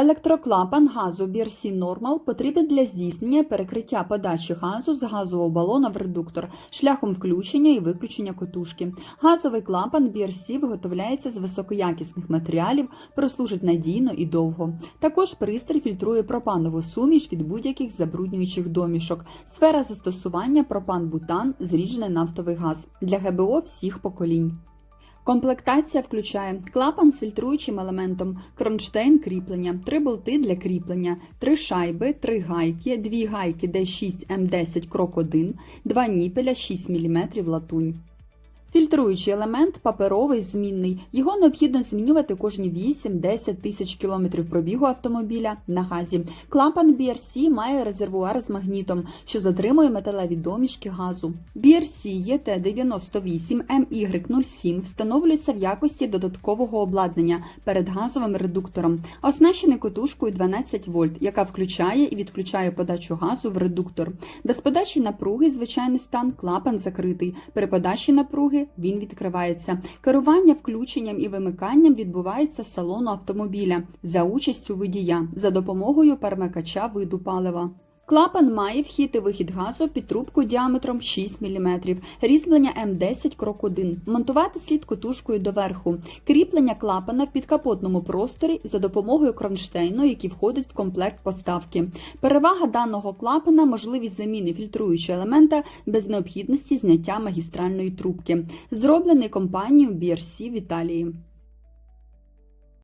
Електроклапан газу BRC Normal потрібен для здійснення перекриття подачі газу з газового балона в редуктор шляхом включення і виключення котушки. Газовий клапан BRC виготовляється з високоякісних матеріалів, прослужить надійно і довго. Також пристрій фільтрує пропанову суміш від будь-яких забруднюючих домішок. Сфера застосування пропан-бутан, зріджений нафтовий газ для ГБО всіх поколінь. Комплектація включає клапан з фільтруючим елементом, кронштейн кріплення, три болти для кріплення, три шайби, три гайки, дві гайки D6 M10 крок 1, два ніпеля 6 мм латунь. Фільтруючий елемент паперовий змінний. Його необхідно змінювати кожні 8-10 тисяч кілометрів пробігу автомобіля на газі. Клапан BRC має резервуар з магнітом, що затримує металеві домішки газу. BRC ET98 MY07 встановлюється в якості додаткового обладнання перед газовим редуктором, оснащений котушкою 12 вольт, яка включає і відключає подачу газу в редуктор. Без подачі напруги звичайний стан клапан закритий. При подачі напруги він відкривається. Керування включенням і вимиканням відбувається з салону автомобіля за участю водія за допомогою перемикача виду палива. Клапан має вхід і вихід газу під трубку діаметром 6 мм, різьблення М10 крок 1. Монтувати слід котушкою доверху. Кріплення клапана в підкапотному просторі за допомогою кронштейну, який входить в комплект поставки. Перевага даного клапана можливість заміни фільтруючого елемента без необхідності зняття магістральної трубки. Зроблений компанією BRC в Італії.